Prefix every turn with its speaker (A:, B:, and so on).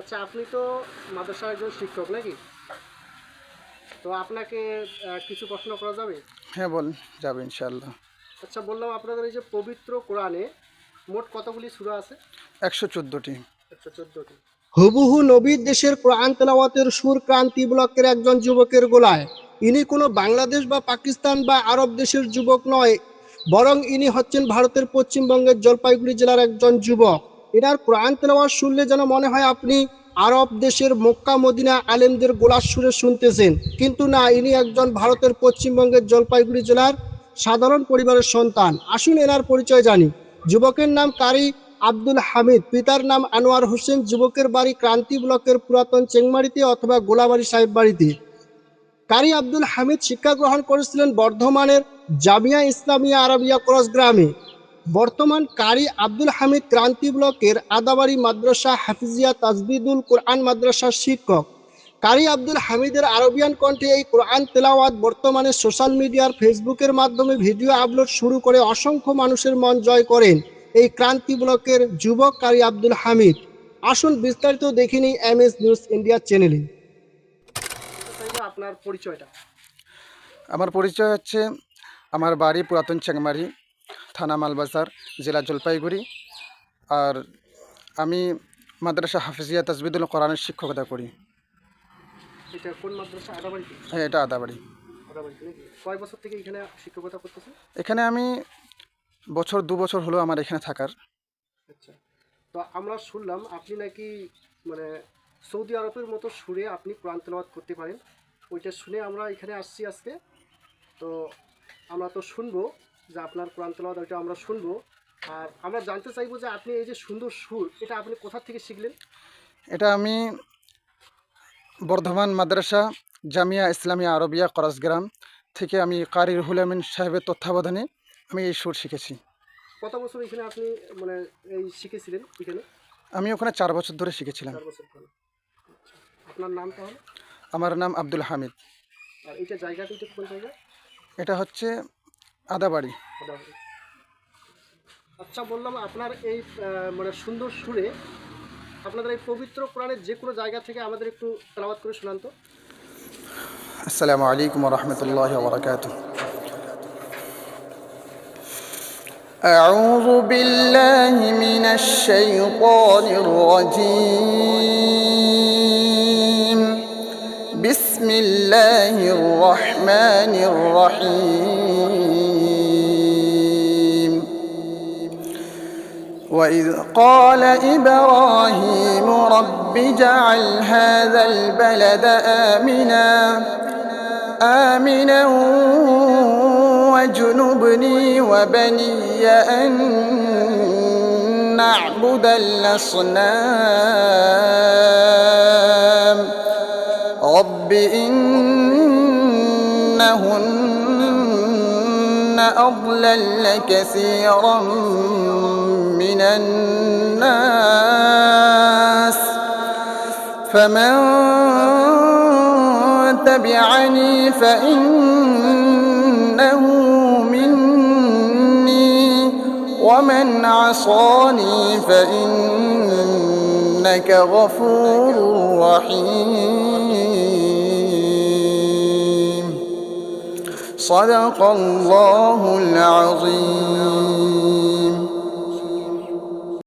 A: আচ্ছা আপনি তো মাদ্রাসার একজন শিক্ষক নাকি? তো আপনাকে কিছু প্রশ্ন করা যাবে?
B: হ্যাঁ বল যাবে ইনশাল্লাহ
A: আচ্ছা বললাম আপনাদের এই যে পবিত্র কোরআনে মোট কতগুলি সূরা আছে?
B: একশো চোদ্দোটি।
A: একশো চোদ্দটি।
C: হুবহু নবীর দেশের কোরআন তেলাওয়াতের সুর ক্রান্তি ব্লকের একজন যুবকের গোলায়। ইনি কোনো বাংলাদেশ বা পাকিস্তান বা আরব দেশের যুবক নয় বরং ইনি হচ্ছেন ভারতের পশ্চিমবঙ্গের জলপাইগুড়ি জেলার একজন যুবক। এনার কোরআন তেলাওয়াত শুনলে যেন মনে হয় আপনি আরব দেশের মক্কা, মদিনা আলেমদের গোলার সুরে শুনতেছেন। কিন্তু না, ইনি একজন ভারতের পশ্চিমবঙ্গের জলপাইগুড়ি জেলার সাধারণ পরিবারের সন্তান। আসুন এনার পরিচয় জানি। যুবকের নাম কারি আব্দুল হামিদ, পিতার নাম আনোয়ার হোসেন, যুবকের বাড়ি ক্রান্তি ব্লকের পুরাতন চেংমারিতে অথবা গোলাবাড়ি সাহেব বাড়িতে। কারি আব্দুল হামিদ শিক্ষা গ্রহণ করেছিলেন বর্ধমানের জামিয়া ইসলামিয়া আরবিয়া ক্রস গ্রামে। বর্তমান কারি আব্দুল হামিদ ক্রান্তি ব্লকের আদাবাড়ি মাদ্রাসা হাফিজিয়া তাজবিদুল কোরআন মাদ্রাসার শিক্ষক। কারি আব্দুল হামিদের আরবিয়ান কণ্ঠে এই কোরআন তেলাওয়াত বর্তমানে সোশ্যাল মিডিয়ার ফেসবুকের মাধ্যমে ভিডিও আপলোড শুরু করে অসংখ্য মানুষের মন জয় করেন এই ক্রান্তি ব্লকের যুবক কারি আব্দুল হামিদ। আসুন বিস্তারিত দেখিনি এম এস নিউজ ইন্ডিয়া চ্যানেলে।
A: আপনার পরিচয়টা।
B: আমার পরিচয় হচ্ছে আমার বাড়ি পুরাতন চেংমারি থানা মালবাজার জেলা জলপাইগুড়ি। আর আমি মাদ্রাসা হাফিজিয়া তাজবিদুল কোরআনের শিক্ষকতা করি।
A: এটা কোন মাদ্রাসা? আদাবাড়িতে?
B: হ্যাঁ এটা আদাবাড়ি।
A: কয় বছর থেকে এখানে শিক্ষকতা করতেছেন
B: এখানে আমি বছর দু বছর হলো আমার এখানে থাকার।
A: আচ্ছা। তো আমরা শুনলাম আপনি নাকি মানে সৌদি আরবের মতো সুরে আপনি কোরআন তেলাওয়াত করতে পারেন। ওইটা শুনে আমরা এখানে আসছি আজকে। তো আমরা তো শুনব যে আপনার কোরআন তেলাওয়াত ওইটা আমরা শুনব। আর আমরা জানতে চাইব যে আপনি এই যে সুন্দর সুর এটা আপনি কোথা থেকে শিখলেন?
B: এটা আমি বর্ধমান মাদ্রাসা জামিয়া ইসলামিয়া আরবিয়া করসগ্রাম থেকে আমি কারি রুহুল আমিন সাহেবের তত্ত্বাবধানে আমি এই সুর শিখেছি।
A: কত বছর এখানে আপনি মানে এই শিখেছিলেন এখানে?
B: আমি ওখানে চার বছর ধরে শিখেছিলাম।
A: আপনার নাম
B: আমার নাম আব্দুল হামিদ।
A: আর এইটা জায়গাটা এটা কোন জায়গা?
B: এটা হচ্ছে আদাবাড়ি
A: আদাবাড়ি। আচ্ছা বললাম আপনার এই আহ, মানে সুন্দর সুরে আপনাদের এই পবিত্র কোরআনের যে কোনো জায়গা থেকে আমাদের একটু তেলাওয়াত করে শোনান তো
B: আসসালামু আলাইকুম রহমতুল্লাহ বরকাত أعوذ بالله من الشيطان الرجيم بسم الله الرحمن الرحيم وإذ قال إبراهيم رب اجعل هذا البلد آمنا آمنا واجنبني وبني أن نعبد الأصنام رب إنهن أضلل كثيرا من الناس فمن تبعني فإنه مني ومن عصاني فإنك غفور رحيم صدق الله العظيم.